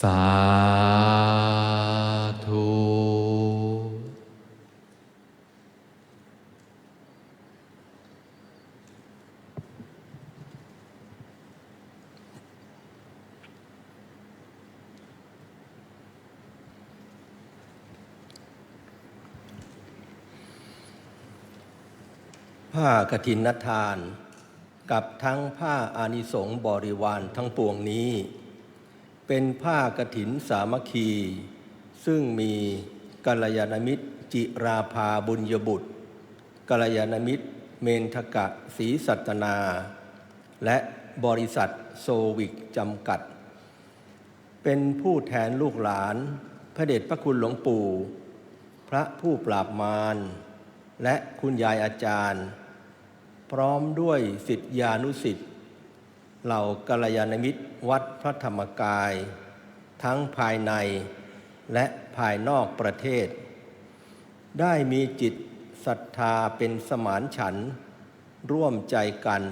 สาธุผ้ากฐินทาน กับทั้งผ้าอานิสงส์บริวารทั้งปวงนี้ เป็นผ้ากฐินสามัคคี ซึ่งมีกัลยาณมิตรจิราภาบุญยบุตรกัลยาณมิตร เมนทกะศรีสัตนา และบริษัทโซวิกจำกัด เป็นผู้แทนลูกหลาน พระเดชพระคุณหลวงปู่ พระผู้ปราบมาร และคุณยายอาจารย์ พร้อมด้วยสิทธิานุสิทธิ์ เหล่ากัลยาณมิตรวัดพระธรรมกาย ทั้งภายในและภายนอกประเทศ ได้มีจิตศรัทธาเป็นสมานฉัน ร่วมใจกัน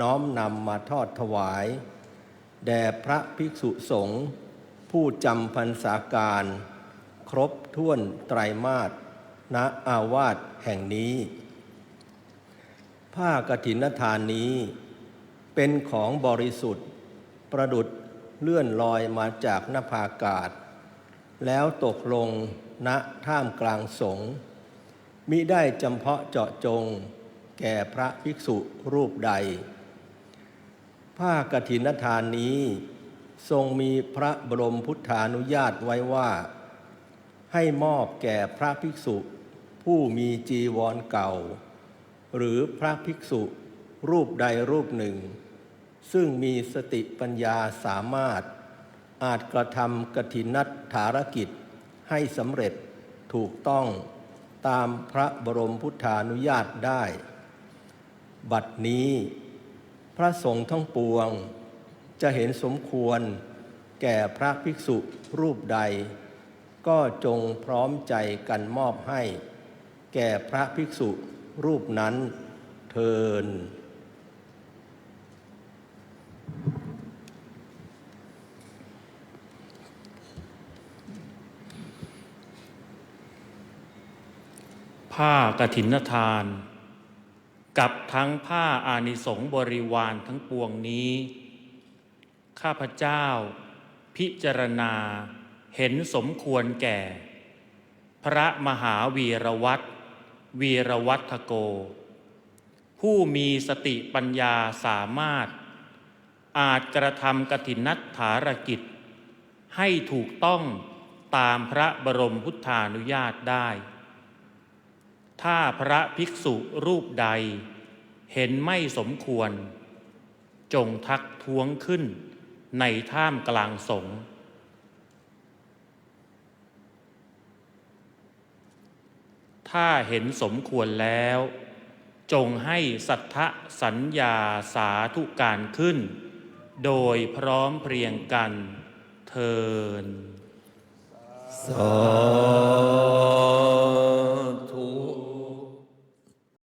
น้อมนำมาทอดถวาย แด่พระภิกษุสงฆ์ผู้จำพรรษาการ ครบถ้วนไตรมาสณอาวาสแห่งนี้ ผ้ากฐินทานนี้ เป็นของบริสุทธิ์ ประดุดเลื่อนลอยมาจากนภาอากาศ แล้วตกลงณท่ามกลางสงฆ์มิได้จำเพาะเจาะจง แก่พระภิกษุรูปใด ผ้ากฐินทานนี้ ทรงมีพระบรมพุทธานุญาตไว้ว่า ให้มอบแก่พระภิกษุ ผู้มีจีวรเก่า หรือพระภิกษุ รูปใดรูปหนึ่ง ซึ่งมีสติปัญญาสามารถ อาจกระทำกฐินัตถารกิจให้สำเร็จถูกต้องตามพระบรมพุทธานุญาตได้ บัดนี้ พระสงฆ์ทั้งปวง จะเห็นสมควรแก่พระภิกษุรูปใด ก็จงพร้อมใจกันมอบให้ แก่พระภิกษุรูปนั้นเทิน ผ้ากฐินทาน กับทั้งผ้าอานิสงบริวารทั้งปวงนี้ ข้าพเจ้า พิจารณาเห็นสมควรแก่ พระมหาวีรวัตรวีรวัตโก ผู้มีสติปัญญาสามารถ อาจกระทำกฐินัตถารกิจ ให้ถูกต้องตามพระบรมพุทธานุญาตได้ ถ้าพระภิกษุรูปใด เห็นไม่สมควร จงทักท้วงขึ้น ในท่ามกลางสงฆ์ถ้าเห็นสมควรแล้ว จงให้สัทธสัญญาสาธุการขึ้น โดยพร้อมเพรียงกันเทินสา